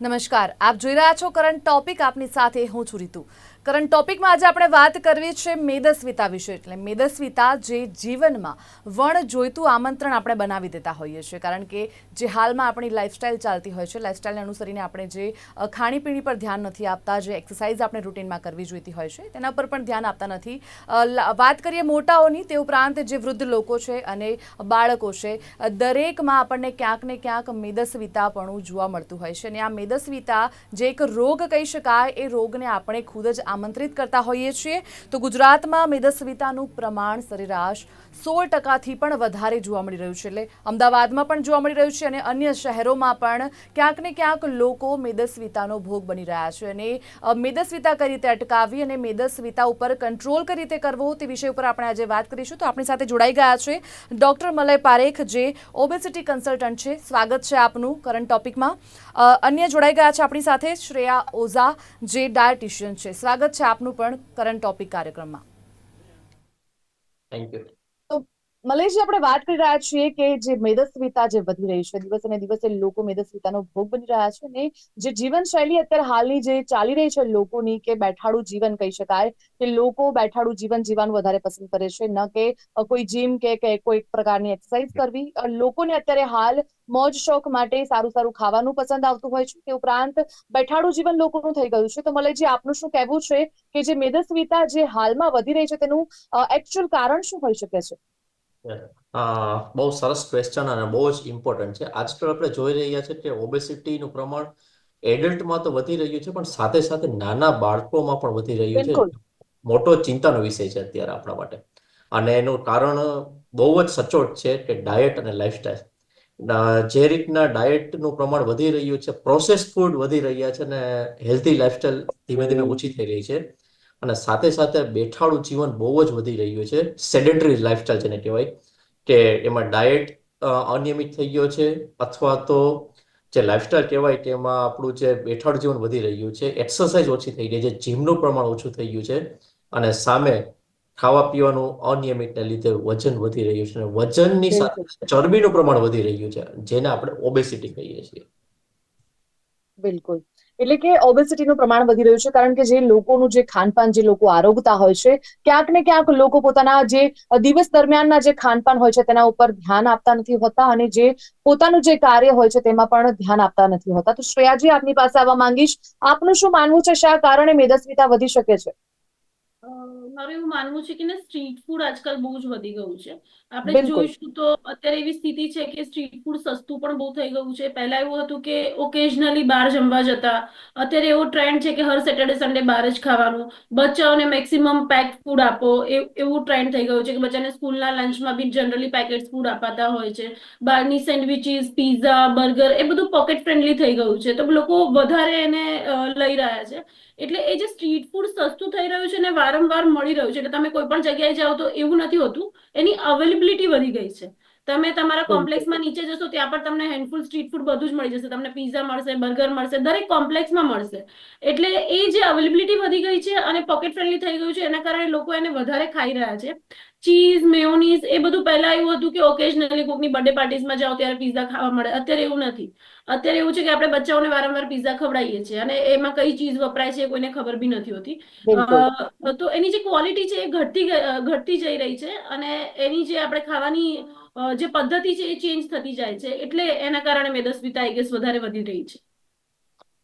નમસ્કાર આપ જોઈ રહ્યા છો કરંટ ટોપિક આપની સાથે હું છું રીતુ. કરંટ ટોપિકમાં આજે આપણે વાત કરવી છે મેદસ્વિતા વિશે. એટલે મેદસ્વિતા જે જીવનમાં વણ જોઈતું આમંત્રણ આપણે બનાવી દેતા હોઈએ છીએ. કારણ કે જે હાલમાં આપણી લાઇફસ્ટાઇલ ચાલતી હોય છે લાઇફસ્ટાઇલને અનુસરીને આપણે જે ખાણીપીણી પર ધ્યાન નથી આપતા, જે એક્સરસાઇઝ આપણે રૂટીનમાં કરવી જોઈતી હોય છે, તેના પર પણ ધ્યાન આપતા નથી. વાત કરીએ મોટાઓની, તે ઉપરાંત જે વૃદ્ધ લોકો છે અને બાળકો છે દરેકમાં આપણને ક્યાંક ને ક્યાંક મેદસ્વિતાપણું જોવા મળતું હોય છે. અને આ મેદસ્વિતા જે એક રોગ કહી શકાય, એ રોગને આપણે ખુદ જ આમંત્રિત કરતા હોઈએ છીએ, તો ગુજરાતમાં મેદસ્વિતાનું પ્રમાણ સરેરાશ સોળ ટકાથી પણ વધારે જોવા મળી રહ્યું છે. એટલે અમદાવાદમાં પણ જોવા મળી રહ્યું છે અને અન્ય શહેરોમાં પણ ક્યાંક ને ક્યાંક લોકો મેદસ્વિતાનો ભોગ બની રહ્યા છે. અને મેદસ્વીતા કઈ રીતે અટકાવવી અને મેદસ્વિતા ઉપર કંટ્રોલ કઈ રીતે કરવો તે વિષય ઉપર આપણે આજે વાત કરીશું. તો આપણી સાથે જોડાઈ ગયા છે ડૉક્ટર મલય પારેખ, જે ઓબેસિટી કન્સલ્ટન્ટ છે. સ્વાગત છે આપનું કરંટ ટોપિકમાં. અન્ય જોડાઈ ગયા છે આપણી સાથે શ્રેયા ઓઝા, જે ડાયટિશિયન છે. સ્વાગત છે આપનું પણ કરંટ ટોપિક કાર્યક્રમમાં. થેન્ક યુ મલેશજી આપણે વાત કરી રહ્યા છીએ કે જે મેદસ્વીતા જે વધી રહી છે દિવસે ને દિવસે લોકો મેદસ્વિતાનો ભોગ બની રહ્યા છે ને જે જીવનશૈલી અત્યારે હાલની જે ચાલી રહી છે લોકોની કે બેઠાડું જીવન કહી શકાય કે લોકો બેઠાડું જીવન જીવવાનું વધારે પસંદ કરે છે ન કે કોઈ જીમ કે કે કોઈ પ્રકારની એક્સરસાઇઝ કરવી. લોકોને અત્યારે હાલ મોજ શોખ માટે સારું સારું ખાવાનું પસંદ આવતું હોય છે. તે ઉપરાંત બેઠાડું જીવન લોકોનું થઈ ગયું છે. તો મલયજી આપનું શું કહેવું છે કે જે મેદસ્વીતા જે હાલમાં વધી રહી છે તેનું એકચ્યુઅલ કારણ શું હોઈ શકે છે? બહુ સરસ ક્વેશ્ચન અને બહુ જ ઇમ્પોર્ટન્ટ છે. આજકાલ આપણે જોઈ રહ્યા છે કે ઓબેસિટીનું પ્રમાણ એડલ્ટમાં તો વધી રહ્યું છે પણ સાથે સાથે નાના બાળકોમાં પણ વધી રહ્યું છે. મોટો ચિંતાનો વિષય છે અત્યારે આપણા માટે. અને એનું કારણ બહુ જ સચોટ છે કે ડાયટ અને લાઈફસ્ટાઈલ જે રીતના ડાયટનું પ્રમાણ વધી રહ્યું છે પ્રોસેસ ફૂડ વધી રહ્યા છે અને હેલ્ધી લાઈફસ્ટાઈલ ધીમે ધીમે ઓછી થઈ રહી છે. અને સાથે સાથે બેઠાડું જીવન બહુ જ વધી રહ્યું છે. સેડેન્ટરી લાઈફસ્ટાઈલ જેને કહેવાય કે એમાં ડાયટ અનિયમિત થઈ ગયો છે અથવા તો જે લાઈફસ્ટાઈલ કહેવાય કે એમાં આપણું જે બેઠાડું જીવન વધી રહ્યું છે એક્સરસાઇઝ ઓછી થઈ ગઈ છે જીમનું પ્રમાણ ઓછું થઈ ગયું છે અને સામે ખાવા પીવાનું અનિયમિતને લીધે વજન વધી રહ્યું છે અને વજનની સાથે ચરબીનું પ્રમાણ વધી રહ્યું છે જેને આપણે ઓબેસિટી કહીએ છીએ. બિલકુલ. એટલે કે ઓબેસિટીનું પ્રમાણ વધી રહ્યું છે, કારણ કે જે લોકોનું જે ખાનપાન, જે લોકો આરોગતા હોય છે, ક્યાંક ને ક્યાંક લોકો પોતાના જે દિવસ દરમિયાનના જે ખાનપાન હોય છે, તેના ઉપર ધ્યાન આપતા નથી હોતા અને જે પોતાનું જે કાર્ય હોય છે, તેમાં પણ ધ્યાન આપતા નથી હોતા. તો શ્રેયાજી, આપની પાસે આવવા માંગીશ. આપનું શું માનવું છે, શા કારણે મેદસ્વીતા વધી શકે છે? મારું એવું માનવું છે કે ને સ્ટ્રીટ ફૂડ આજકાલ બહુ જ વધી ગયું છે. આપણે જોઈશું તો અત્યારે એવી સ્થિતિ છે કે સ્ટ્રીટ ફૂડ સસ્તું પણ બહુ થઈ ગયું છે. પહેલા એવું હતું કે ઓકેઝનલી બહાર જમવા જતા. અત્યારે એવો ટ્રેન્ડ છે કે હર સેટરડે સન્ડે બહાર જ ખાવાનું. બચ્ચાઓને મેક્સિમમ પેક ફૂડ આપો. એવું ટ્રેન્ડ થઈ ગયું છે કે બચ્ચાને સ્કૂલના લંચમાં બી જનરલી પેકેટ ફૂડ અપાતા હોય છે. બહારની સેન્ડવિચીસ પીઝા બર્ગર એ બધું પોકેટ ફ્રેન્ડલી થઈ ગયું છે. તો લોકો વધારે એને લઈ રહ્યા છે. એટલે એ જે સ્ટ્રીટ ફૂડ સસ્તું થઈ રહ્યું છે ને વારંવાર મળી રહ્યું છે એટલે તમે કોઈ પણ જગ્યાએ જાઓ તો એવું નથી હોતું. એની અવેલેબિલિટી વધી ગઈ છે. તમે તમારા કોમ્પ્લેક્સમાં નીચે જશો ત્યાં પર તમને હેન્ડફુલ સ્ટ્રીટ ફૂડ બધું જ મળી જશે. તમને પીઝા મળશે બર્ગર મળશે દરેક કોમ્પ્લેક્સમાં મળશે. એટલે એ જે અવેલેબિલિટી વધી ગઈ છે અને પોકેટ ફ્રેન્ડલી થઈ ગયું છે એના કારણે લોકો એને વધારે ખાઈ રહ્યા છે. ચીઝ મેયોનીઝ એ બધું પહેલા એવું હતું કે ઓકેશનલી કોકની બર્થડે પાર્ટીઝમાં જાઓ ત્યારે પીઝા ખાવા મળે. અત્યારે એવું નથી. અત્યારે એવું છે કે આપણે બચ્ચાઓને વારંવાર પીઝા ખવડાવીએ છીએ અને એમાં કઈ ચીઝ વપરાય છે કોઈને ખબર બી નથી હોતી. તો એની જે ક્વોલિટી છે એ ઘટતી ઘટતી જઈ રહી છે અને એની જે આપણે ખાવાની જે પદ્ધતિ છે એ ચેન્જ થતી જાય છે. એટલે એના કારણે મેદસ્વીતા આઈ ગેસ વધારે વધી રહી છે.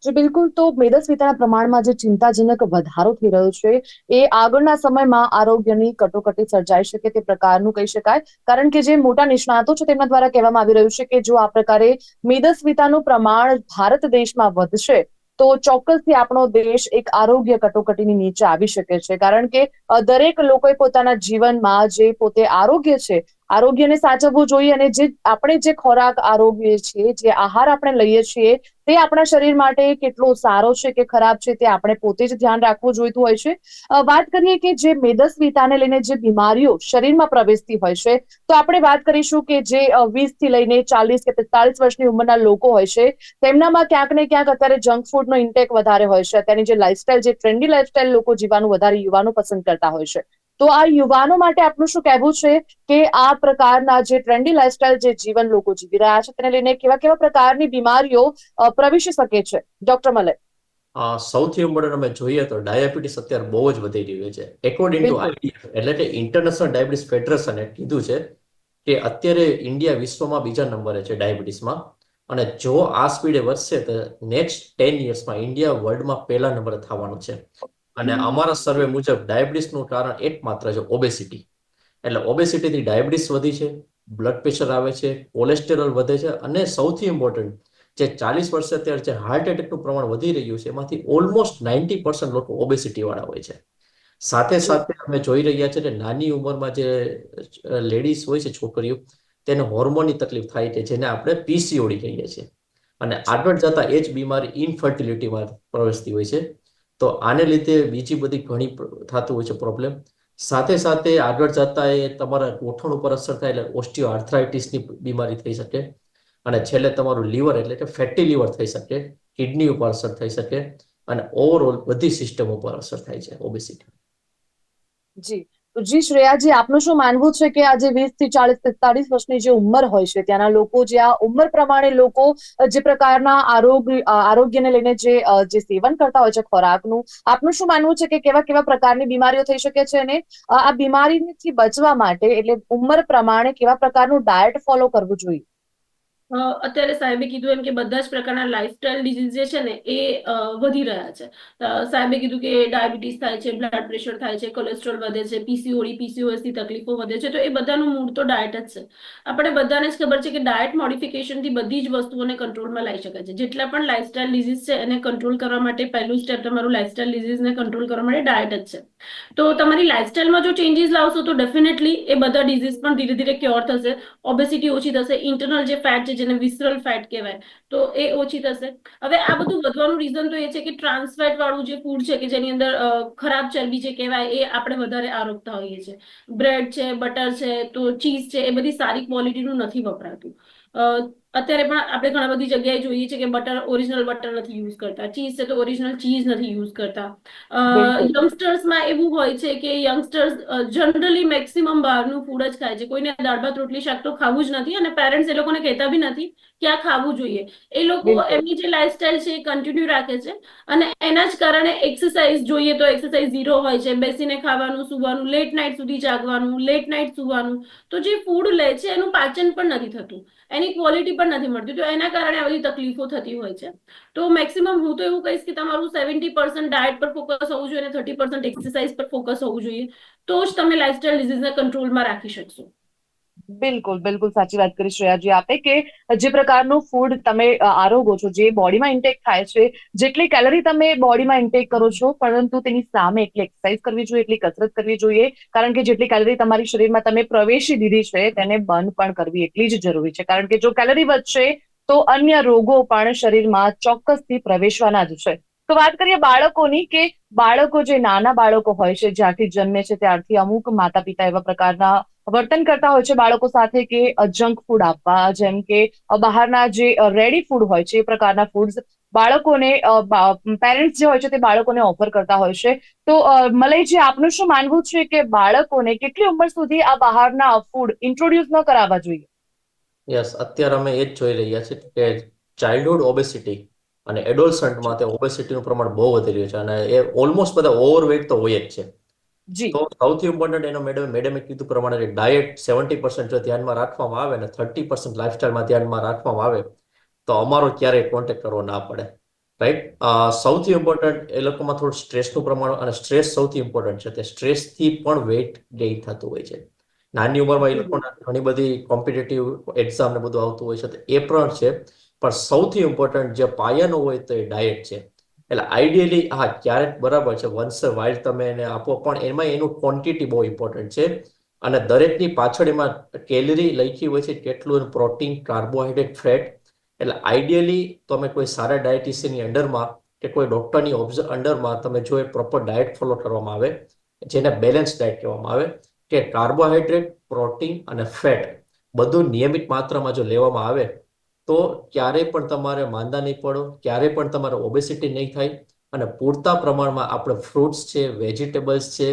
જો, બિલકુલ. તો મેદસ્વીતાના પ્રમાણમાં જે ચિંતાજનક વધારો થઈ રહ્યો છે, એ આગળના સમયમાં આરોગ્યની કટોકટી સર્જાઈ શકે તે પ્રકારનું કહી શકાય. કારણ કે જે મોટા નિષ્ણાતો છે તેમના દ્વારા કહેવામાં આવી રહ્યું છે કે જો આ પ્રકારે મેદસ્વીતાનું પ્રમાણ ભારત દેશમાં વધશે, તો ચોક્કસથી આપણો દેશ એક આરોગ્ય કટોકટીની નીચે આવી શકે છે. કારણ કે દરેક લોકોએ પોતાના જીવનમાં જે પોતે આરોગ્ય છે આરોગ્યને સાચવવું જોઈએ અને જે આપણે જે ખોરાક આરોગ્ય છીએ, જે આહાર આપણે લઈએ છીએ, તે આપણા શરીર માટે કેટલો સારો છે કે ખરાબ છે તે આપણે પોતે જ ધ્યાન રાખવું જોઈતું હોય છે. વાત કરીએ કે જે મેદસ્વીતાને લઈને જે બીમારીઓ શરીરમાં પ્રવેશતી હોય છે, તો આપણે વાત કરીશું કે જે વીસથી લઈને ચાલીસ કે પિસ્તાલીસ વર્ષની ઉંમરના લોકો હોય છે, તેમનામાં ક્યાંક ને ક્યાંક અત્યારે જંક ફૂડનો ઇન્ટેક વધારે હોય છે. અત્યારની જે લાઇફસ્ટાઇલ જે ટ્રેન્ડી લાઇફસ્ટાઇલ લોકો જીવવાનું વધારે યુવાનો પસંદ કરતા હોય છે. તો આ યુવાનો માટે આપનું શું કહેવું છે કે આ પ્રકારના જે ટ્રેન્ડી લાઇફસ્ટાઇલ જે જીવન લોકો જીવી રહ્યા છે તેને લઈને કેવા કેવા પ્રકારની બીમારીઓ પ્રવેશી શકે છે? ડોક્ટર મલય સૌથી ઇમ્પોર્ટન્ટ અમે જોઈએ તો ડાયાબિટીસ અત્યારે બહુ જ વધી રહ્યું છે. એકોર્ડિંગ ટુ એટલે કે ઇન્ટરનેશનલ ડાયાબિટીસ ફેડરેશને કીધું છે કે અત્યારે ઇન્ડિયા વિશ્વમાં બીજા નંબરે છે ડાયાબિટીસમાં અને જો આ સ્પીડે વધશે તો નેક્સ્ટ ટેન યર્સમાં ઇન્ડિયા વર્લ્ડમાં પહેલા નંબરે થવાનું છે. અને અમારા સર્વે મુજબ ડાયાબિટીસનું કારણ એકમાત્ર છે ઓબેસિટી એટલે ઓબેસિટીથી ડાયાબિટીસ વધી છે બ્લડ પ્રેશર આવે છે કોલેસ્ટેરોલ વધે છે અને સૌથી ઇમ્પોર્ટન્ટ જે ચાલીસ વર્ષે અત્યારે જે હાર્ટ એટેકનું પ્રમાણ વધી રહ્યું છે એમાંથી ઓલમોસ્ટ નાઇન્ટી પર્સન્ટ લોકો ઓબેસિટી વાળા હોય છે. સાથે સાથે અમે જોઈ રહ્યા છીએ કે નાની ઉંમરમાં જે લેડીઝ હોય છે છોકરીઓ તેને હોર્મોનની તકલીફ થાય છે જેને આપણે પીસીઓડી કહીએ છીએ. અને આગળ જતા એ જ બીમારી ઇનફર્ટિલિટીમાં પ્રવેશતી હોય છે. તો આને લીધે બીજી બધી ઘણી થતું હોય છે પ્રોબ્લેમ સાથે સાથે આગળ જતા એ તમારા ગોઠણ ઉપર અસર થાય એટલે ઓસ્ટિયો આર્થરાઇટિસની બીમારી થઈ શકે. અને છેલ્લે તમારું લીવર એટલે કે ફેટી લીવર થઈ શકે, કિડની ઉપર અસર થઈ શકે અને ઓવરઓલ બધી સિસ્ટમ ઉપર અસર થાય છે ઓબેસિટી. જી. જી શ્રેયાજી, આપનું શું માનવું છે કે આજે વીસથી ચાલીસ પિસ્તાળીસ વર્ષની જે ઉંમર હોય છે, ત્યાંના લોકો જે આ ઉંમર પ્રમાણે લોકો જે પ્રકારના આરોગ્ય આરોગ્યને લઈને જે જે સેવન કરતા હોય છે ખોરાકનું, આપનું શું માનવું છે કે કેવા કેવા પ્રકારની બીમારીઓ થઈ શકે છે અને આ બીમારીથી બચવા માટે એટલે ઉંમર પ્રમાણે કેવા પ્રકારનું ડાયટ ફોલો કરવું જોઈએ? અત્યારે સાહેબે કીધું એમ કે બધા જ પ્રકારના લાઇફસ્ટાઇલ ડિઝીઝ જે છે ને એ વધી રહ્યા છે. સાહેબે કીધું કે ડાયાબિટીસ થાય છે બ્લડ પ્રેશર થાય છે કોલેસ્ટ્રોલ વધે છે પીસીઓડી પીસીઓએસની તકલીફો વધે છે, તો એ બધાનું મૂળ તો ડાયટ જ છે. આપણે બધાને જ ખબર છે કે ડાયટ મોડિફિકેશનથી બધી જ વસ્તુઓને કંટ્રોલમાં લાવી શકાય છે. જેટલા પણ લાઇફસ્ટાઇલ ડિઝીઝ છે, એને કંટ્રોલ કરવા માટે પહેલું સ્ટેપ તમારું લાઇફસ્ટાઇલ ડિઝીઝને કંટ્રોલ કરવા માટે ડાયટ જ છે. તો તમારી લાઇફસ્ટાઇલમાં જો ચેન્જીસ લાવશો તો ડેફિનેટલી એ બધા ડિઝીઝ પણ ધીરે ધીરે ક્યોર થશે. ઓબેસિટી ઓછી થશે ઇન્ટરનલ જે ફેટ છે જેને વિસરલ ફેટ કહેવાય, તો એ ઓછી થશે. હવે આ બધું વધવાનું રીઝન તો એ છે કે ટ્રાન્સફેટ વાળું જે ફૂડ છે કે જેની અંદર ખરાબ ચરબી જે કહેવાય એ આપણે વધારે આરોગતા હોઈએ છીએ. બ્રેડ છે બટર છે, તો ચીઝ છે, એ બધી સારી ક્વોલિટીનું નથી વપરાતું. અત્યારે પણ આપણે ઘણા બધી જગ્યાએ જોઈએ છે કે બટર ઓરિજિનલ બટર નથી યુઝ કરતા. ચીઝ છે તો ઓરિજિનલ ચીઝ નથી યુઝ કરતા. યંગસ્ટર્સમાં એવું હોય છે કે યંગસ્ટર્સ જનરલી મેક્સિમમ બહારનું ફૂડ જ ખાય છે. કોઈને દાળ ભાત રોટલી શાક તો ખાવું જ નથી અને પેરેન્ટ્સ એ લોકોને કહેતા બી નથી કે આ ખાવું જોઈએ. એ લોકો એમની જે લાઈફસ્ટાઈલ છે એ કન્ટિન્યુ રાખે છે અને એના જ કારણે એક્સરસાઇઝ જોઈએ તો એક્સરસાઇઝ ઝીરો હોય છે. બેસીને ખાવાનું સુવાનું લેટ નાઇટ સુધી જાગવાનું લેટ નાઇટ સુવાનું. તો જે ફૂડ લે છે એનું પાચન પણ નથી થતું. એની ક્વોલિટી પણ નથી મળતી. તો એના કારણે આ બધી તકલીફો થતી હોય છે. તો મેક્સિમમ હું તો એવું કહીશ કે તમારું સેવન્ટી પર્સન્ટ ડાયટ પર ફોકસ હોવું જોઈએ અને થર્ટી પર્સન્ટ એક્સરસાઇઝ પર ફોકસ હોવું જોઈએ. તો જ તમે લાઇફસ્ટાઇલ ડિઝીઝને કંટ્રોલમાં રાખી શકશો. બિલકુલ બિલકુલ સાચી વાત કરી શ્રેયાજી આપે કે જે પ્રકારનું ફૂડ તમે આરોગો છો, જે બોડીમાં ઇન્ટેક થાય છે, જેટલી કેલરી તમે બોડીમાં ઇન્ટેક કરો છો, પરંતુ તેની સામે એટલી એક્સરસાઇઝ કરવી જોઈએ, એટલી કસરત કરવી જોઈએ, કારણ કે જેટલી કેલરી તમારી શરીરમાં તમે પ્રવેશી દીધી છે, તેને બંધ પણ કરવી એટલી જ જરૂરી છે. કારણ કે જો કેલરી વધશે, તો અન્ય રોગો પણ શરીરમાં ચોક્કસથી પ્રવેશવાના જ છે. તો વાત કરીએ બાળકોની કે બાળકો જે નાના બાળકો હોય છે જ્યારથી જન્મે છે, ત્યારથી અમુક માતા પિતા એવા પ્રકારના વર્તન કરતા હોય છે બાળકો સાથે કે જંક ફૂડ આપવા, જેમ કે બહારના જે રેડી ફૂડ હોય છે, એ પ્રકારના ફૂડ બાળકોને પેરેન્ટ્સ જે હોય છે તે બાળકોને ઓફર કરતા હોય છે. તો મલયજી આપનું શું માનવું છે કે બાળકોને કેટલી ઉંમર સુધી આ બહારના ફૂડ ઇન્ટ્રોડ્યુસ ન કરાવવા જોઈએ? યસ અત્યારે અમે એ જ જોઈ રહ્યા છીએ કે ચાઇલ્ડહુડ ઓબેસિટી અને એડોલસન્ટમાં તે ઓબેસિટીનું પ્રમાણ બહુ વધી રહ્યું છે અને એ ઓલમોસ્ટ બધા ઓવરવેટ તો હોય જ છે. જી. તો સૌથી ઇમ્પોર્ટન્ટ એનો મેડમ મેડમે કીધું પ્રમાણે ડાયટ સેવન્ટી પર્સન્ટ જો ધ્યાનમાં રાખવામાં આવે અને થર્ટી પર્સન્ટ લાઇફસ્ટાઇલમાં ધ્યાનમાં રાખવામાં આવે તો અમારો ક્યારેય કોન્ટેક્ટ કરવો ના પડે. રાઈટ સૌથી ઇમ્પોર્ટન્ટ એ લોકોમાં થોડું સ્ટ્રેસનું પ્રમાણ અને સ્ટ્રેસ સૌથી ઇમ્પોર્ટન્ટ છે. તે સ્ટ્રેસથી પણ વેઇટ ગેઇન થતું હોય છે. નાની ઉંમરમાં એ લોકોને ઘણી બધી કોમ્પિટેટિવ એક્ઝામ ને બધું આવતું હોય છે. તો એ પણ છે. પણ સૌથી ઇમ્પોર્ટન્ટ જે પાયાનો હોય તો એ ડાયટ છે. એટલે આઈડિયલી હા, ક્યારેક બરાબર છે વન્સ વાઇલ તમે એને આપો, પણ એમાં એનું ક્વોન્ટિટી બહુ ઇમ્પોર્ટન્ટ છે. અને દરેકની પાછળ એમાં કેલરી લખી હોય છે કેટલું પ્રોટીન કાર્બોહાઈડ્રેટ ફેટ એટલે આઈડિયલી તમે કોઈ સારા ડાયટિશિયનની અંડરમાં કે કોઈ ડૉક્ટરની ઓબ્ઝ અંડરમાં તમે જો એ પ્રોપર ડાયટ ફોલો કરવામાં આવે, જેને બેલેન્સ ડાયટ કહેવામાં આવે, કે કાર્બોહાઈડ્રેટ પ્રોટીન અને ફેટ બધું નિયમિત માત્રામાં જો લેવામાં આવે તો ક્યારેય પણ તમારે માંદા નહીં પડો, ક્યારેય પણ તમારે ઓબેસિટી નહીં થાય અને પૂરતા પ્રમાણમાં આપણે ફ્રૂટ્સ છે વેજીટેબલ્સ છે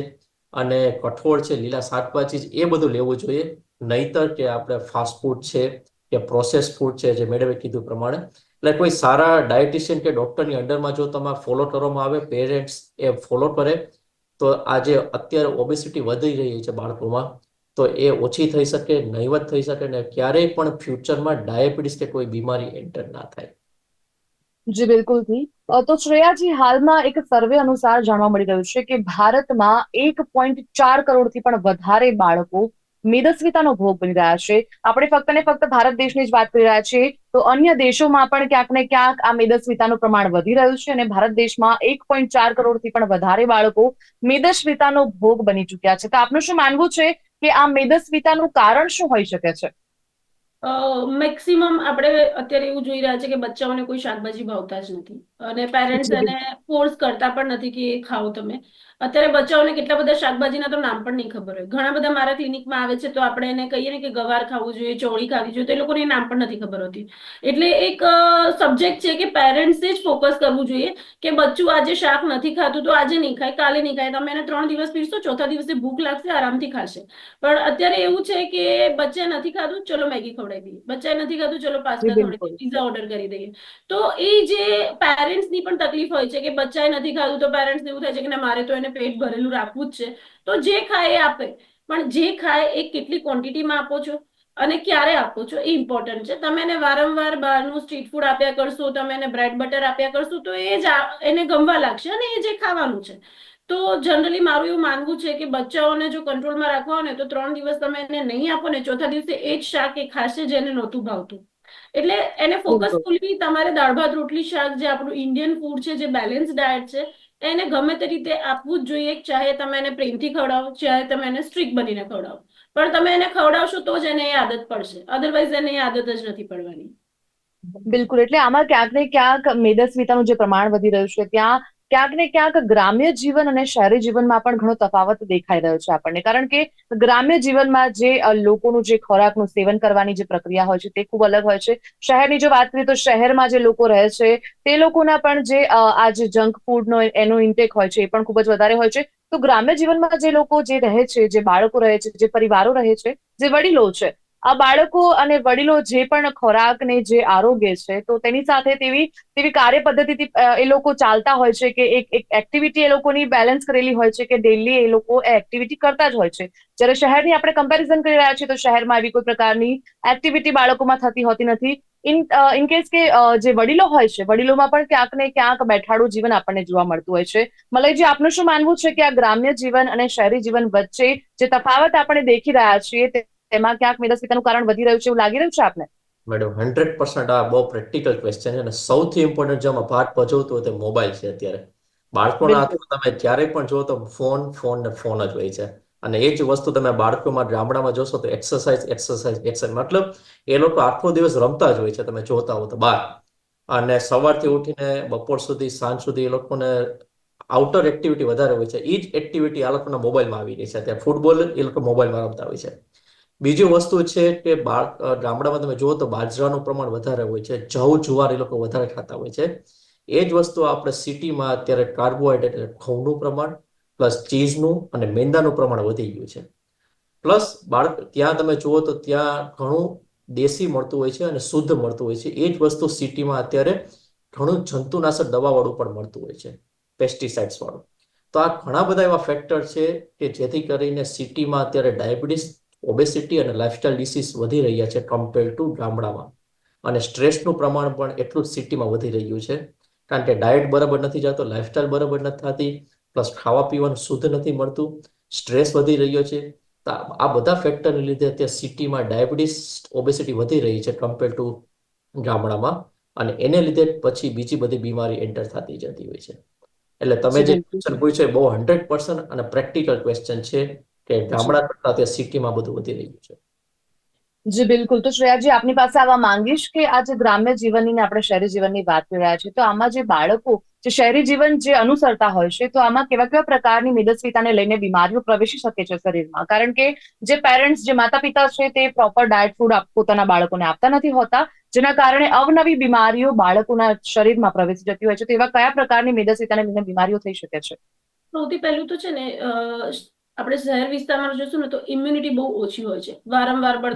અને કઠોળ છે, લીલા શાકભાજી એ બધું લેવું જોઈએ. નહીતર કે આપણે ફાસ્ટ ફૂડ છે કે પ્રોસેસ ફૂડ છે જે મેડમે કીધું પ્રમાણે. એટલે કોઈ સારા ડાયટિશિયન કે ડોક્ટરની અંડરમાં જો તમારે ફોલો કરવામાં આવે પેરેન્ટ્સ એ ફોલો કરે, તો આજે અત્યારે ઓબેસિટી વધી રહી છે બાળકોમાં. તો એ ઓછી થઈ શકે, નહીવત થઈ શકે ને ક્યારેય પણ ફ્યુચરમાં ડાયાબિટીસ કે કોઈ બીમારી એન્ટર ના થાય. જી, બિલકુલથી. તો શ્રેયાજી, હાલમાં એક સર્વે અનુસાર જાણવા મળી રહ્યું છે કે ભારતમાં એક પોઈન્ટ ચાર કરોડથી પણ વધારે બાળકો મેદસ્વીતાનો ભોગ બની રહ્યા છે. આપણે ફક્ત ને ફક્ત ભારત દેશની જ વાત કરી રહ્યા છીએ, તો અન્ય દેશોમાં પણ ક્યાંક ને ક્યાંક આ મેદસ્વીતાનું પ્રમાણ વધી રહ્યું છે અને ભારત દેશમાં એક પોઈન્ટ ચાર કરોડથી પણ વધારે બાળકો મેદસ્વીતાનો ભોગ બની ચૂક્યા છે. તો આપનું શું માનવું છે કે આ મેદસ્વીતાનું કારણ શું હોઈ શકે છે? મેક્સિમમ આપણે અત્યારે એવું જોઈ રહ્યા છે કે બચ્ચાઓને કોઈ શાકભાજી ભાવતા જ નથી. અને પેરેન્ટ્સ એને ફોર્સ કરતા પણ નથી કે એ ખાઓ તમે. અત્યારે બચ્ચાઓને કેટલા બધા શાકભાજીના તો નામ પણ નહીં ખબર હોય. ઘણા બધા મારા ક્લિનિકમાં આવે છે તો આપણે એને કહીએ ને કે ગવાર ખાવું જોઈએ ચોળી ખાવી જોઈએ તો એ લોકોને નામ પણ નથી ખબર હોતી. એટલે એક સબ્જેક્ટ છે કે પેરેન્ટ્સે જ ફોકસ કરવું જોઈએ કે બચ્ચું આજે શાક નથી ખાતું તો આજે નહીં ખાય કાલે નહીં ખાય. તમે એને ત્રણ દિવસ પીરશો ચોથા દિવસે ભૂખ લાગશે આરામથી ખાશે. પણ અત્યારે એવું છે કે બચ્ચે નથી ખાધું ચલો મેગી ખવડાવી દઈએ. બચ્ચાએ નથી ખાધું ચલો પાસ્તા ખવડાવી દઈએ પીઝા ઓર્ડર કરી દઈએ. તો એ જે પેરેન્ટ્સની પણ તકલીફ હોય છે કે બચ્ચાએ નથી ખાધું તો પેરેન્ટ્સ એવું થાય છે કે ના મારે તો એને પેટ ભરેલું રાખવું જ છે. તો જે ખાય એ આપે. પણ જે ખાય એ કેટલી ક્વોન્ટિટીમાં આપો છો? અને ક્યારે આપો છો? એ ઇમ્પોર્ટન્ટ છે. તમે એને વારંવાર બહારનું સ્ટ્રીટ ફૂડ આપ્યા કરશો તમે એને બ્રેડ બટર આપ્યા કરશો તો એ જ એને ગમવા લાગશે અને એ જે ખાવાનું છે. તો જનરલી મારું એવું માનવું છે કે બચ્ચાઓને જો કંટ્રોલમાં રાખવા હોય ને તો ત્રણ દિવસ તમે એને નહીં આપો ને ચોથા દિવસે એ જ શાક એ ખાશે જેને નહોતું ભાવતું. એટલે એને ફોકસફુલી તમારે દાળ ભાત રોટલી શાક જે આપણું ઇન્ડિયન ફૂડ છે જે બેલેન્સ ડાયટ છે એને ગમે તે રીતે આપવું જ જોઈએ ચાહે તમે એને પ્રેમથી ખવડાવો, ચાહે તમે એને સ્ટ્રિક્ટ બનીને ખવડાવો. પણ તમે એને ખવડાવશો તો જ એને એ આદત પડશે. અધરવાઇઝ એને એ આદત જ નથી પડવાની. બિલકુલ. એટલે આમાં ક્યાંક ને ક્યાંક મેદસ્વીતાનું જે પ્રમાણ વધી રહ્યું છે, ત્યાં ક્યાંક ને ક્યાંક ગ્રામ્ય જીવન અને શહેરી જીવનમાં પણ ઘણો તફાવત દેખાઈ રહ્યો છે આપણને. કારણ કે ગ્રામ્ય જીવનમાં જે લોકોનું જે ખોરાકનું સેવન કરવાની જે પ્રક્રિયા હોય છે તે ખૂબ અલગ હોય છે. શહેરની જો વાત કરીએ તો શહેરમાં જે લોકો રહે છે, તે લોકોના પણ જે આ જે જંક ફૂડનો એનો ઇન્ટેક હોય છે એ પણ ખૂબ જ વધારે હોય છે. તો ગ્રામ્ય જીવનમાં જે લોકો જે રહે છે, જે બાળકો રહે છે, જે પરિવારો રહે છે, જે વડીલો છે આ બાળકો અને વડીલો જે પણ ખોરાકને જે આરોગ્ય છે, તો તેની સાથે તેવી તેવી કાર્ય પદ્ધતિથી એ લોકો ચાલતા હોય છે કે એક એક એક્ટિવિટી એ લોકોની બેલેન્સ કરેલી હોય છે કે ડેલી એ લોકો એ એક્ટિવિટી કરતા જ હોય છે. જ્યારે શહેરની આપણે કમ્પેરિઝન કરી રહ્યા છીએ તો શહેરમાં એવી કોઈ પ્રકારની એક્ટિવિટી બાળકોમાં થતી હોતી નથી. ઇન ઇન કેસ કે જે વડીલો હોય છે, વડીલોમાં પણ ક્યાંક ને ક્યાંક બેઠાડું જીવન આપણને જોવા મળતું હોય છે. મલયજી, આપનું શું માનવું છે કે આ ગ્રામ્ય જીવન અને શહેરી જીવન વચ્ચે જે તફાવત આપણે દેખી રહ્યા છીએ તે- તેમાં ક્યાંક મેદસ્વીતાનું કારણ વધી રહ્યું છે એવું લાગી રહ્યું છે આપને? મેડમ હંડ્રેડ પર્સન્ટ આ બહુ પ્રેક્ટિકલ ક્વેશ્ચન છે અને સૌથી ઇમ્પોર્ટન્ટ જેમાં ભાગ ભજવતું તે મોબાઈલ છે અત્યારે. બાળકોના હાથમાં તમે જ્યારે પણ જુઓ તો ફોન ફોન ને ફોન જ હોય છે. અને એ જ વસ્તુ તમે બાળકોમાં ગામડામાં જોશો તો એક્સરસાઇઝ એક્સરસાઇઝ એક્સરસાઇઝ મતલબ એ લોકો આખો દિવસ રમતા જ હોય છે તમે જોતા હો તો બહાર. અને સવારથી ઉઠીને બપોર સુધી સાંજ સુધી એ લોકોને આઉટર એક્ટિવિટી વધારે હોય છે. એ જ એક્ટિવિટી આ લોકોના મોબાઈલમાં આવી રહી છે. ત્યાં ફૂટબોલ એ લોકો મોબાઈલમાં રમતા હોય છે. બીજી વસ્તુ છે કે બાળ ગામડામાં તમે જુઓ તો બાજરાનું પ્રમાણ વધારે હોય છે, જવ જુવાર એ લોકો વધારે ખાતા હોય છે. એ જ વસ્તુ આપણે સિટીમાં અત્યારે કાર્બોહાઈડ્રેટ એટલે ઘઉંનું પ્રમાણ, પ્લસ ચીઝનું અને મેંદાનું પ્રમાણ વધી ગયું છે. પ્લસ બાળક, ત્યાં તમે જુઓ તો ત્યાં ઘણું દેશી મળતું હોય છે અને શુદ્ધ મળતું હોય છે. એ જ વસ્તુ સિટીમાં અત્યારે ઘણું જંતુનાશક દવાવાળું પણ મળતું હોય છે પેસ્ટિસાઇડ્સ વાળું તો આ ઘણા બધા એવા ફેક્ટર છે કે જેથી કરીને સિટીમાં અત્યારે ડાયાબિટીસ ઓબેસિટી અને લાઇફસ્ટાઇલ ડિસીઝ વધી રહ્યા છે કમ્પેર ટુ ગામડામાં. અને સ્ટ્રેસનું પ્રમાણ પણ એટલું જ સિટીમાં વધી રહ્યું છે. કારણ કે ડાયટ બરાબર નથી જતો લાઇફસ્ટાઇલ બરાબર નથી થતી પ્લસ ખાવા પીવાનું શુદ્ધ નથી મળતું સ્ટ્રેસ વધી રહ્યો છે. આ બધા ફેક્ટરને લીધે અત્યારે સિટીમાં ડાયાબિટીસ ઓબેસિટી વધી રહી છે કમ્પેર ટુ ગામડામાં. અને એને લીધે પછી બીજી બધી બીમારી એન્ટર થતી જતી હોય છે. એટલે તમે જે ક્વેશ્ચન પૂછ્યો એ બહુ હંડ્રેડ પર્સન્ટ અને પ્રેક્ટિકલ ક્વેશ્ચન છે. કે ગામડા કરતા અત્યારે સિટીમાં બધું વધી રહ્યું છે. જી બિલકુલ. તો શ્રેયાજી આપની પાસે આવવા માંગીશ કે આ જે ગ્રામ્ય જીવનની ને આપણે શહેરી જીવનની વાત કરી રહ્યા છીએ તો આમાં જે બાળકો જે શહેરી જીવન જે અનુસરતા હોય છે તો આમાં કેવા કેવા પ્રકારની મેદસ્વીતાને લઈને બીમારીઓ પ્રવેશી શકે છે શરીરમાં? કારણ કે જે પેરેન્ટ્સ જે માતા પિતા છે તે પ્રોપર ડાયટ ફૂડ પોતાના બાળકોને આપતા નથી હોતા જેના કારણે અવનવી બીમારીઓ બાળકોના શરીરમાં પ્રવેશી જતી હોય છે. તો એવા કયા પ્રકારની મેદસ્વીતાને લઈને બીમારીઓ થઈ શકે છે? સૌથી પહેલું તો છે ને અ, આપણે શહેર વિસ્તારમાં જોશું ને તો ઇમ્યુનિટી બહુ ઓછી હોય છે. વારંવાર બ-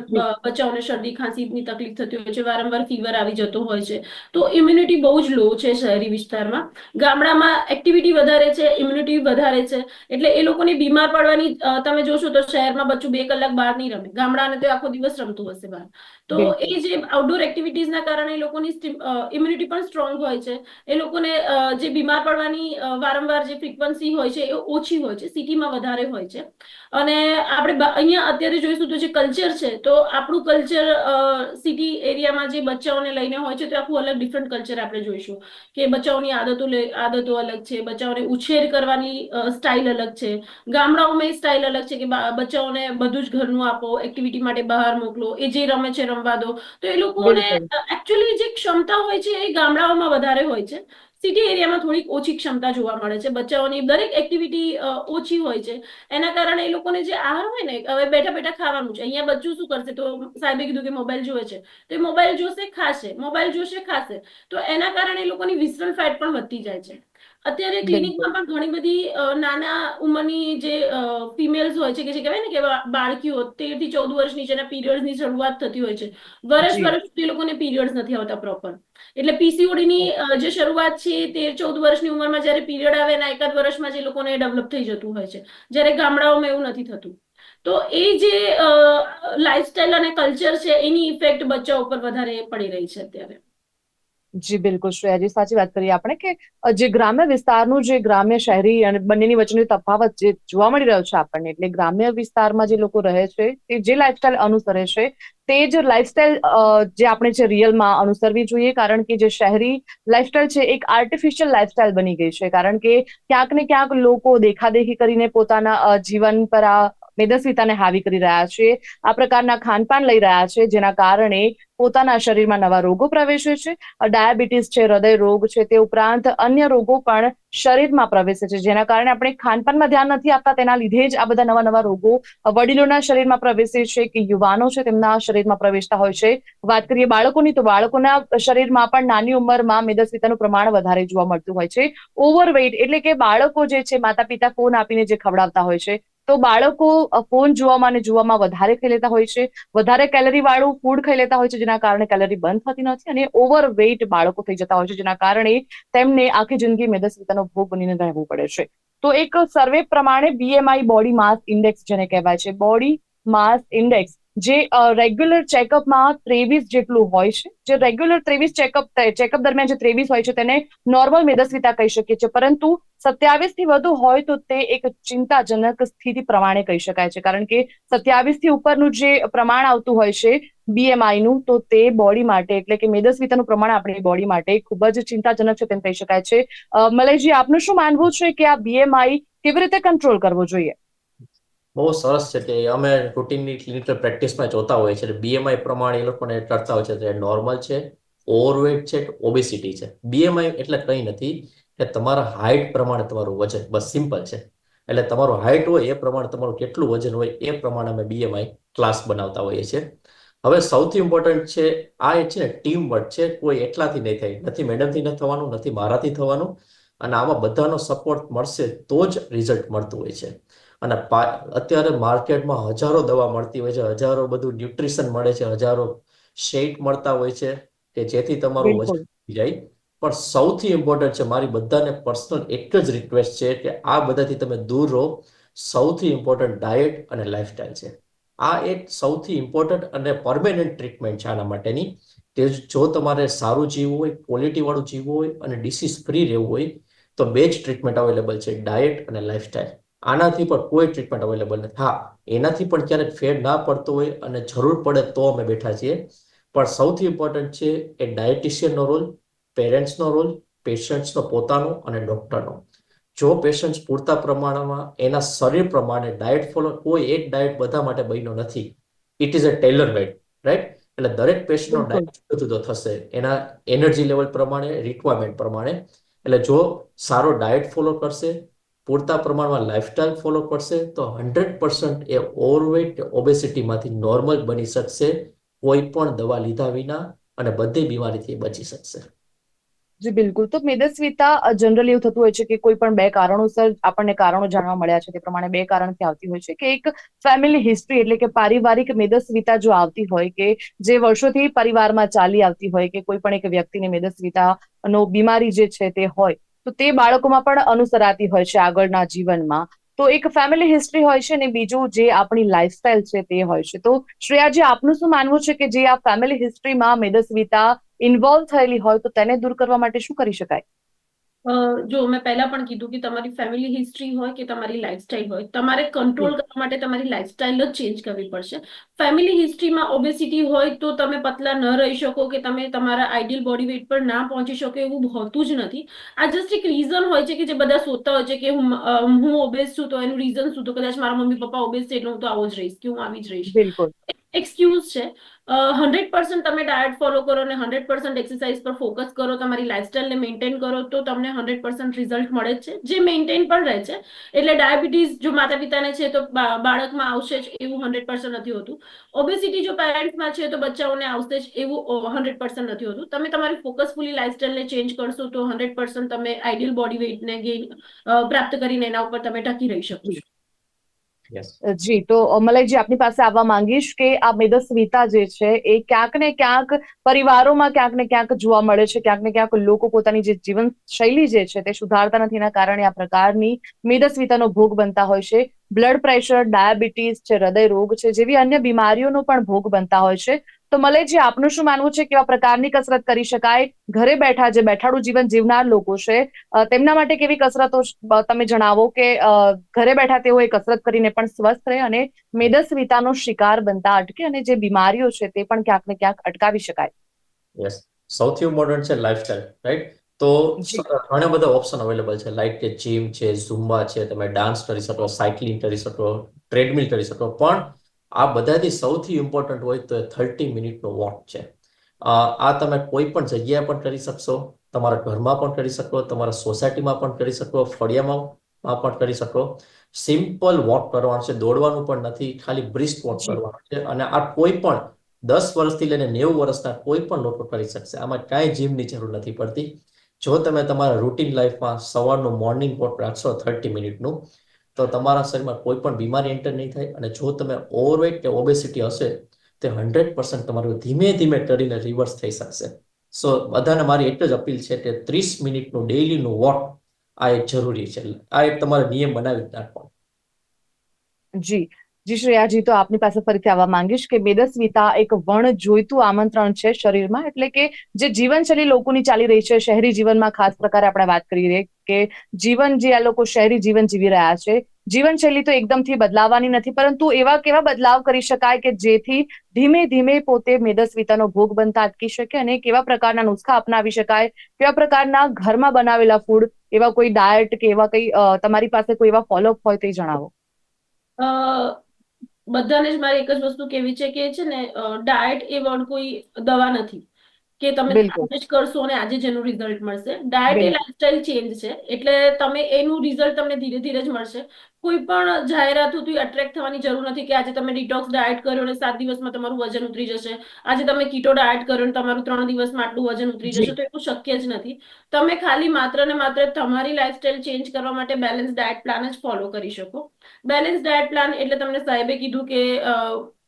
બચ્ચાઓને શરદી ખાંસીની તકલીફ થતી હોય છે વારંવાર ફીવર આવી જતો હોય છે. તો ઇમ્યુનિટી બહુ જ લો છે શહેરી વિસ્તારમાં. ગામડામાં એક્ટિવિટી વધારે છે ઇમ્યુનિટી વધારે છે. એટલે એ લોકોની બીમાર પડવાની તમે જોશો તો શહેરમાં બચ્ચું બે કલાક બહાર નહીં રમે. ગામડાને તો આખો દિવસ રમતું હશે બહાર. તો એ જે આઉટડોર એક્ટિવિટીઝના કારણે એ લોકોની ઇમ્યુનિટી પણ સ્ટ્રોંગ હોય છે. એ લોકોને જે બીમાર પડવાની વારંવાર જે ફ્રીક્વન્સી હોય છે એ ઓછી હોય છે. સિટીમાં વધારે હોય છે. અને આપણે અહીંયા અત્યારે જોઈશું તો જે કલ્ચર છે તો આપણું કલ્ચર સિટી એરિયામાં જે બચ્ચાઓને લઈને હોય છે તો આખું અલગ ડિફરન્ટ કલ્ચર આપણે જોઈશું. કે બચ્ચાઓની આદતો આદતો અલગ છે બચ્ચાઓને ઉછેર કરવાની સ્ટાઇલ અલગ છે. ગામડાઓમાં એ સ્ટાઇલ અલગ છે કે બચ્ચાઓને બધું જ ઘરનું આપો એક્ટિવિટી માટે બહાર મોકલો એ જે રમે છે રમવા દો. તો એ લોકોને. એકચ્યુઅલી જે ક્ષમતા હોય છે એ ગામડાઓમાં વધારે હોય છે. સિટી એરિયામાં થોડીક ઓછી ક્ષમતા જોવા મળે છે. બચ્ચાઓની દરેક એક્ટિવિટી ઓછી હોય છે. એના કારણે એ લોકોને જે આહાર હોય ને, હવે બેઠા બેઠા ખાવાનું છે. અહીંયા બચ્ચું શું કરશે? તો સાહેબે કીધું કે મોબાઈલ જોવે છે. તો એ મોબાઈલ જોશે, ખાશે. મોબાઈલ જોશે, ખાશે. તો એના કારણે એ લોકોની વિસરલ ફેટ પણ વધતી જાય છે. અત્યારે ક્લિનિકમાં પણ ઘણી બધી નાના ઉંમરની જે ફિમેલ્સ હોય છે કે જે કહેવાય ને કે બાળકીઓ તેરથી ચૌદ વર્ષ નીચેના periods ની શરૂઆત થતી હોય છે. વર્ષ વર્ષ સુધી લોકોને પીરિયડ્સ નથી આવતા પ્રોપર એટલે પીસીઓડી ની જે શરૂઆત છે તેર ચૌદ વર્ષની ઉંમરમાં જ્યારે પીરિયડ આવે એના એકાદ વર્ષમાં જે લોકોને ડેવલપ થઈ જતું હોય છે. જ્યારે ગામડાઓમાં એવું નથી થતું. તો એ જે લાઈફસ્ટાઈલ અને કલ્ચર છે એની ઇફેક્ટ બચ્ચા ઉપર વધારે પડી રહી છે અત્યારે. જી, બિલકુલ. શ્રેયાજી સાચી વાત કરીએ આપણે કે જે ગ્રામ્ય વિસ્તારનું જે ગ્રામ્ય શહેરી અને બંનેની વચ્ચેનો તફાવત જે જોવા મળી રહ્યો છે આપણને, એટલે ગ્રામ્ય વિસ્તારમાં જે લોકો રહે છે, તે જે લાઈફસ્ટાઈલ અનુસરે છે, તે જ લાઈફસ્ટાઈલ જે આપણે છે રિયલમાં અનુસરવી જોઈએ, કારણ કે જે શહેરી લાઈફસ્ટાઈલ છે, એક આર્ટિફિશિયલ લાઈફસ્ટાઈલ બની ગઈ છે. કારણ કે ક્યાંક ને ક્યાંક લોકો દેખાદેખી કરીને પોતાના જીવન પર આ મેદસ્વીતાને હાવી કરી રહ્યા છે. આ પ્રકારના ખાનપાન લઈ રહ્યા છે, જેના કારણે પોતાના શરીરમાં નવા રોગો પ્રવેશે છે. ડાયાબિટીસ છે, હૃદય રોગ છે, તે ઉપરાંત અન્ય રોગો પણ શરીરમાં પ્રવેશે છે, જેના કારણે આપણે ખાનપાનમાં ધ્યાન નથી આપતા. તેના લીધે જ આ બધા નવા નવા રોગો વડીલોના શરીરમાં પ્રવેશે છે કે યુવાનો છે, તેમના શરીરમાં પ્રવેશતા હોય છે. વાત કરીએ બાળકોની, તો બાળકોના શરીરમાં પણ નાની ઉંમરમાં મેદસ્વીતાનું પ્રમાણ વધારે જોવા મળતું હોય છે. ઓવરવેઇટ એટલે કે બાળકો જે છે માતા પિતા ફોન આપીને જે ખવડાવતા હોય છે તો બાળકો ફોન જોવામાં અને જોવામાં વધારે ખાઈ લેતા હોય છે. વધારે કેલરી વાળું ફૂડ ખાઈ લેતા હોય છે, જેના કારણે કેલરી બંધ થતી નથી અને ઓવર વેઇટ બાળકો થઈ જતા હોય છે, જેના કારણે તેમને આખી જિંદગી મેદસ્વીતાનો ભોગ બનીને રહેવું પડે છે. તો એક સર્વે પ્રમાણે બીએમઆઈ બોડી માસ ઇન્ડેક્સ જેને કહેવાય છે. બોડી માસ ઇન્ડેક્સ જે રેગ્યુલર ચેકઅપમાં ત્રેવીસ જેટલું હોય છે. જે રેગ્યુલર ત્રેવીસ ચેકઅપ ચેકઅપ દરમિયાન જે ત્રેવીસ હોય છે તેને નોર્મલ મેદસ્વીતા કહી શકીએ છીએ. પરંતુ સત્યાવીસથી વધુ હોય તો તે એક ચિંતાજનક સ્થિતિ પ્રમાણે કહી શકાય છે. કારણ કે સત્યાવીસથી ઉપરનું જે પ્રમાણ આવતું હોય છે બીએમઆઈ નું, તો તે બોડી માટે, એટલે કે મેદસ્વીતાનું પ્રમાણ આપણી બોડી માટે ખૂબ જ ચિંતાજનક છે તેમ કહી શકાય છે. મલયજી આપનું શું માનવું છે કે આ બીએમઆઈ કેવી રીતે કંટ્રોલ કરવો જોઈએ? બહુ સરસ છે કે અમે રૂટીનની ક્લિનિકલ પ્રેક્ટિસમાં જોતા હોઈએ છીએ. બીએમઆઈ પ્રમાણે એ લોકોને કરતા હોય છે તે નોર્મલ છે ઓવરવેટ છે ઓબેસિટી છે. બીએમઆઈ એટલે કંઈ નથી કે તમારા હાઇટ પ્રમાણે તમારું વજન, બસ સિમ્પલ છે. એટલે તમારું હાઇટ હોય એ પ્રમાણે તમારું કેટલું વજન હોય એ પ્રમાણે અમે બીએમઆઈ ક્લાસ બનાવતા હોઈએ છીએ. હવે સૌથી ઇમ્પોર્ટન્ટ છે, આ એ છે ટીમ વર્ક છે, કોઈ એટલાથી નહીં થાય. નથી મેડમથી ન થવાનું, નથી મારાથી થવાનું. અને આમાં બધાનો સપોર્ટ મળશે તો જ રિઝલ્ટ મળતું હોય છે. અને પા- અત્યારે માર્કેટમાં હજારો દવા મળતી હોય છે હજારો બધું ન્યુટ્રિશન મળે છે હજારો શેક મળતા હોય છે કે જેથી તમારું. વજન જાય. પણ સૌથી ઇમ્પોર્ટન્ટ છે મારી બધાને પર્સનલ એક જ રિક્વેસ્ટ છે કે આ બધાથી તમે દૂર રહો. સૌથી ઇમ્પોર્ટન્ટ ડાયટ અને લાઇફસ્ટાઇલ છે. આ એક સૌથી ઇમ્પોર્ટન્ટ અને પરમેનન્ટ ટ્રીટમેન્ટ છે આના માટેની. કે જો તમારે સારું જીવવું હોય ક્વોલિટીવાળું જીવવું હોય અને ડિસીઝ ફ્રી રહેવું હોય તો બે જ ટ્રીટમેન્ટ અવેલેબલ છે ડાયટ અને લાઈફસ્ટાઈલ આનાથી પણ કોઈ ટ્રીટમેન્ટ અવેલેબલ નથી. હા એનાથી પણ ક્યારેક ફેર ના પડતો હોય અને જરૂર પડે તો અમે બેઠા છીએ. પણ સૌથી ઇમ્પોર્ટન્ટ છે એ ડાયટિશિયનનો રોલ પેરેન્ટ્સનો રોલ પેશન્ટ્સનો પોતાનો અને ડૉક્ટરનો જો પેશન્ટ્સ પૂરતા પ્રમાણમાં એના શરીર પ્રમાણે ડાયટ ફોલો કોઈ એક ડાયટ બધા માટે બન્યો નથી. It is a tailor made right એટલે દરેક પેશન્ટનો. ડાયટ જુદો જુદો થશે. એના એનર્જી લેવલ પ્રમાણે રિક્વાયરમેન્ટ પ્રમાણે. એટલે જો સારો ડાયટ ફોલો કરશે પૂરતા પ્રમાણમાં લાઈફસ્ટાઈલ ફોલો કરશે તો હંડ્રેડ પર્સન્ટ એ ઓવરવેટ ઓબેસિટીમાંથી નોર્મલ બની શકશે. કોઈ પણ દવા લીધા વિના અને બધી બીમારીથી બચી શકશે. જી, બિલકુલ. તો મેદસ્વીતા જનરલી એવું થતું હોય છે કે કોઈ પણ બે કારણોસર આપણને કારણો જાણવા મળ્યા છે, તે પ્રમાણે બે કારણથી આવતી હોય છે. કે એક ફેમિલી હિસ્ટ્રી એટલે કે પારિવારિક મેદસ્વીતા જો આવતી હોય કે જે વર્ષોથી પરિવારમાં ચાલી આવતી હોય કે કોઈ પણ એક વ્યક્તિને મેદસ્વીતાનો બીમારી જે છે તે હોય તો તે બાળકોમાં પણ અનુસરાતી હોય છે આગળના જીવનમાં. તો એક ફેમિલી હિસ્ટ્રી હોય છે ને બીજું જે આપણી લાઈફસ્ટાઈલ છે તે હોય છે. તો શ્રેયાજી, આપનું શું માનવું છે કે જે આ ફેમિલી હિસ્ટ્રીમાં મેદસ્વીતા ઇન્વોલ્વ થયેલી હોય તો તેને દૂર કરવા માટે શું કરી શકાય? જો મેં પહેલા પણ કીધું કે તમારી ફેમિલી હિસ્ટ્રી હોય કે તમારી લાઈફસ્ટાઈલ હોય તમારે કંટ્રોલ કરવા માટે તમારી લાઈફસ્ટાઈલ જ ચેન્જ કરવી પડશે. ફેમિલી હિસ્ટ્રીમાં ઓબેસિટી હોય તો તમે પતલા ન રહી શકો કે તમે તમારા આઈડિયલ બોડી વેઇટ પર ના પહોંચી શકો એવું હોતું જ નથી. આ જસ્ટ એક રીઝન હોય છે કે જે બધા શોધતા હોય છે કે હું હું ઓબેસ છું તો એનું રીઝન શું? તો કદાચ મારા મમ્મી પપ્પા ઓબેસ છે એટલે હું તો આવો જ રહીશ કે હું આવી જ રહીશ. એક્સક્યુઝ છે. હંડ્રેડ પર્સન્ટ તમે ડાયટ ફોલો કરો અને હંડ્રેડ પર્સન્ટ એક્સરસાઇઝ પર ફોકસ કરો, તમારી લાઇફસ્ટાઈલને મેન્ટેન કરો, તો તમને હંડ્રેડ પર્સન્ટ રિઝલ્ટ મળે છે. જે મેન્ટેન પણ રહે છે. એટલે ડાયાબિટીસ જો માતા પિતાને છે તો બાળકમાં આવશે જ એવું હંડ્રેડ પર્સન્ટ નથી હોતું. ઓબેસિટી જો પેરેન્ટ્સમાં છે તો બચ્ચાઓને આવશે જ એવું હંડ્રેડ પર્સન્ટ નથી હોતું. તમે તમારી ફોકસફુલી લાઇફસ્ટાઈલને ચેન્જ કરશો તો હંડ્રેડ પર્સન્ટ તમે આઈડિયલ બોડી વેઇટને ગેઇન પ્રાપ્ત કરીને એના ઉપર તમે ટકી રહી શકો છો જી તો અ, આપની પાસે આવવા માંગીશ કે આ મેદસ્વીતા જે છે એ ક્યાંક ને ક્યાંક પરિવારોમાં ક્યાંક ને ક્યાંક જોવા મળે છે ક્યાંક ને ક્યાંક લોકો પોતાની જે જીવન શૈલી જે છે તે સુધારતા નથી. એના કારણે આ પ્રકારની મેદસ્વીતાનો ભોગ બનતા હોય છે. બ્લડ પ્રેશર ડાયાબિટીસ છે હૃદય રોગ છે જેવી અન્ય બીમારીઓનો પણ ભોગ બનતા હોય છે. તો મલેજી આપનું શું માનવું છે કેવા પ્રકારની કસરત કરી શકાય? ઘરે બેઠા જે બેઠાડું જીવન જીવનાર લોકો છે તેમના માટે કેવી કસરતો તમે જણાવો કે ઘરે બેઠા તેઓ એ કસરત કરીને પણ સ્વસ્થ રહે અને મેદસ્વીતાનો શિકાર બનતા અટકે અને જે બીમારીઓ છે તે પણ ક્યાંક ને ક્યાંક અટકાવી શકાય. યસ સૌથી ઇમ્પોર્ટન્ટ છે લાઇફસ્ટાઈલ રાઈટ તો ઘણા બધા ઓપ્શન અવેલેબલ છે. લાઈક કે જીમ છે ઝુમ્બા છે તમે ડાન્સ કરી શકો સાયકલિંગ કરી શકો ટ્રેડમિલ કરી શકો. પણ આ બધાથી સૌથી ઇમ્પોર્ટન્ટ હોય તો થર્ટી મિનિટનો વોક છે. આ તમે કોઈ પણ જગ્યાએ પણ કરી શકશો. તમારા ઘરમાં પણ કરી શકો તમારા સોસાયટીમાં પણ કરી શકો ફળિયામાં પણ કરી શકો. સિમ્પલ વોક કરવાનું છે દોડવાનું પણ નથી ખાલી બ્રિસ્ક વોક કરવાનું છે. અને આ કોઈ પણ દસ વર્ષથી લઈને નેવું વર્ષના કોઈ પણ લોકો કરી શકશે. આમાં કાંઈ જીમની જરૂર નથી પડતી. જો તમે તમારા રૂટીન લાઈફમાં સવારનું મોર્નિંગ વોક રાખશો થર્ટી મિનિટનું તો તમારા શરીરમાં કોઈ પણ બીમારી એન્ટર નહીં થાય અને જો તમે ઓવરવેટ કે ઓબેસિટી હશે, તે હંડ્રેડ પર્સન્ટ તમારું ધીમે ધીમે ટરીને રિવર્સ થઈ શકશે. સો બધાને મારી એટલે જ અપીલ છે કે ત્રીસ મિનિટનું ડેઈલીનું વોક આ એક જરૂરી છે. આ એક તમારે નિયમ બનાવી જ નાખવાનો. જી. જી શ્રેયાજી તો આપની પાસે ફરીથી આવવા માંગીશ કે મેદસ્વીતા એક વણ જોઈતું આમંત્રણ છે શરીરમાં, એટલે કે જે જીવનશૈલી લોકોની ચાલી રહી છે, શહેરી જીવનમાં ખાસ પ્રકારે આપણે વાત કરી રહી કે જીવન જે આ લોકો શહેરી જીવન જીવી રહ્યા છે, જીવનશૈલી તો એકદમથી બદલાવાની નથી, પરંતુ એવા કેવા બદલાવ કરી શકાય કે જેથી ધીમે ધીમે પોતે મેદસ્વીતાનો ભોગ બનતા અટકી શકે અને કેવા પ્રકારના નુસ્ખા અપનાવી શકાય, કેવા પ્રકારના ઘરમાં બનાવેલા ફૂડ એવા કોઈ ડાયટ કે એવા કઈ તમારી પાસે કોઈ એવા ફોલોઅપ હોય તે જણાવો. બધાને જ મારે એક જ વસ્તુ કેવી છે કે છે ને ડાયટ એ વર્ડ કોઈ દવા નથી. કે તમે આજે જ કરશો અને આજે જ એનું રિઝલ્ટ મળશે. ડાયટ એ લાઇફસ્ટાઇલ લાઈફસ્ટાઈલ ચેન્જ છે. એટલે તમે એનું રિઝલ્ટ તમને ધીરે ધીરે જ મળશે. કોઈ પણ જાહેરાત જાહેરાતોથી અટ્રેક્ટ થવાની જરૂર નથી કે આજે તમે ડિટોક્સ ડાયટ કર્યો અને સાત દિવસમાં તમારું વજન ઉતરી જશે. આજે તમે કીટો ડાયટ કર્યો અને તમારું ત્રણ દિવસમાં આટલું વજન ઉતરી જશે તો એવું શક્ય જ નથી. તમે ખાલી માત્ર ને માત્ર તમારી લાઈફસ્ટાઈલ ચેન્જ કરવા માટે બેલેન્સ ડાયટ પ્લાન જ ફોલો કરી શકો. બેલેન્સ ડાયટ પ્લાન એટલે તમને સાહેબે કીધું કે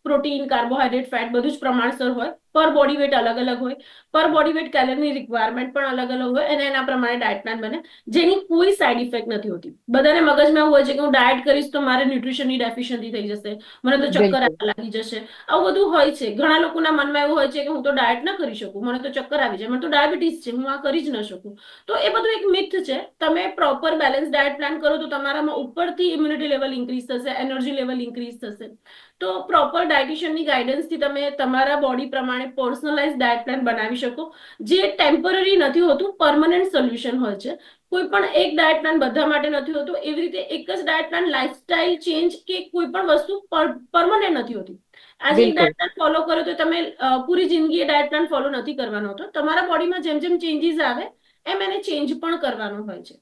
પ્રોટીન કાર્બોહાઈડ્રેટ ફેટ બધું જ પ્રમાણસર હોય. પર બોડી વેટ અલગ અલગ હોય પર બોડી વેટ કેલરીની રિક્વાયરમેન્ટ પણ અલગ અલગ હોય અને એના પ્રમાણે ડાયટ પ્લાન બને. જેની કોઈ સાઈડ ઇફેક્ટ નથી હોતી. બધાને મગજમાં એવું હોય છે કે હું ડાયટ કરીશ તો મારે ન્યુટ્રિશનની ડેફિશિયન્સી થઈ જશે. મને તો ચક્કર લાગી જશે. આવું બધું હોય છે. ઘણા લોકોના મનમાં એવું હોય છે કે હું તો ડાયટ ના કરી શકું. મને તો ચક્કર આવી જાય. મને તો ડાયાબિટીસ છે. હું આ કરી જ ન શકું. તો એ બધું એક મિથ છે. તમે પ્રોપર બેલેન્સ ડાયટ પ્લાન કરો તો તમારામાં ઉપરથી ઇમ્યુનિટી લેવલ ઇન્ક્રીઝ થશે એનર્જી લેવલ ઇન્ક્રીઝ થશે. તો પ્રોપર ડાયટિશિયનની ગાઈડન્સથી તમે તમારા બોડી પ્રમાણે પર્સનલાઇઝ ડાયટ પ્લાન બનાવી શકો જે ટેમ્પરરી નથી હોતું પરમનન્ટ સોલ્યુશન હોય છે. કોઈ પણ એક ડાયટ પ્લાન બધા માટે નથી હોતું એવી રીતે એક જ ડાયટ પ્લાન લાઇફસ્ટાઇલ ચેન્જ કે કોઈ પણ વસ્તુ પરમનન્ટ નથી હોતી. આજે એક ડાયટ પ્લાન ફોલો કરો તો તમે પૂરી જિંદગી એ ડાયટ પ્લાન ફોલો નથી કરવાનો હોતો. તમારા બોડીમાં જેમ જેમ ચેન્જીસ આવે એમ એને ચેન્જ પણ કરવાનો હોય છે.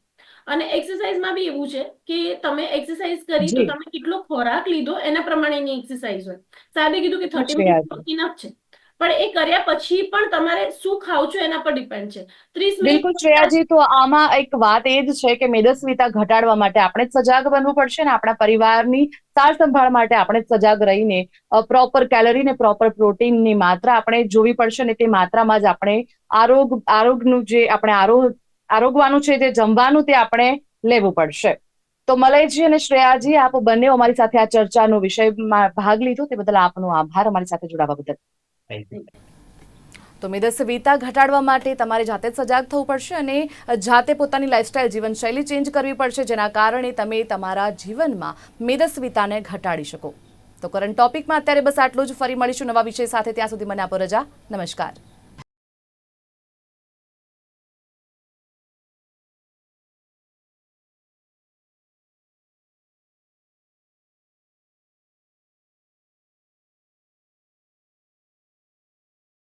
અને એક્સરસાઇઝમાં બી એવું છે કે તમે એક્સરસાઇઝ કરી તો તમે કેટલો ખોરાક લીધો એના પ્રમાણેની એક્સરસાઇઝ હોય. સાહેબે કીધું કે થર્ટી. મિનિટ ઇનફ છે. પણ એ કર્યા પછી પણ તમારે શું ખાવ છો એના પર ડિપેન્ડ છે. ત્રીસ બિલકુલ, શ્રેયાજી, તો આમાં એક વાત એ જ છે કે મેદસ્વીતા ઘટાડવા માટે આપણે જ સજાગ બનવું પડશે ને આપણા પરિવારની સાર સંભાળ માટે આપણે જ સજાગ રહીને પ્રોપર કેલરી ને પ્રોપર પ્રોટીનની માત્રા આપણે જોવી પડશે ને તે માત્રામાં જ આપણે આરોગ, આરોગનું જે આપણે આરોગ આરોગવાનું છે, જે જમવાનું તે આપણે લેવું પડશે. તો મલયજી અને શ્રેયાજી, આપ બંને અમારી સાથે આ ચર્ચાનો વિષયમાં ભાગ લીધો, તે બદલ આપનો આભાર, અમારી સાથે જોડાવા બદલ. તો મેદસ્વીતા ઘટાડવા માટે તમારે જાતે જ સજાગ થવું પડશે અને જાતે પોતાની લાઇફસ્ટાઇલ જીવનશૈલી ચેન્જ કરવી પડશે, જેના કારણે તમે તમારા જીવનમાં મેદસ્વીતાને ઘટાડી શકો. તો કરંટ ટોપિકમાં અત્યારે બસ આટલું જ. ફરી મળીશું નવા વિષય સાથે. ત્યાં સુધી મને આપો રજા. નમસ્કાર.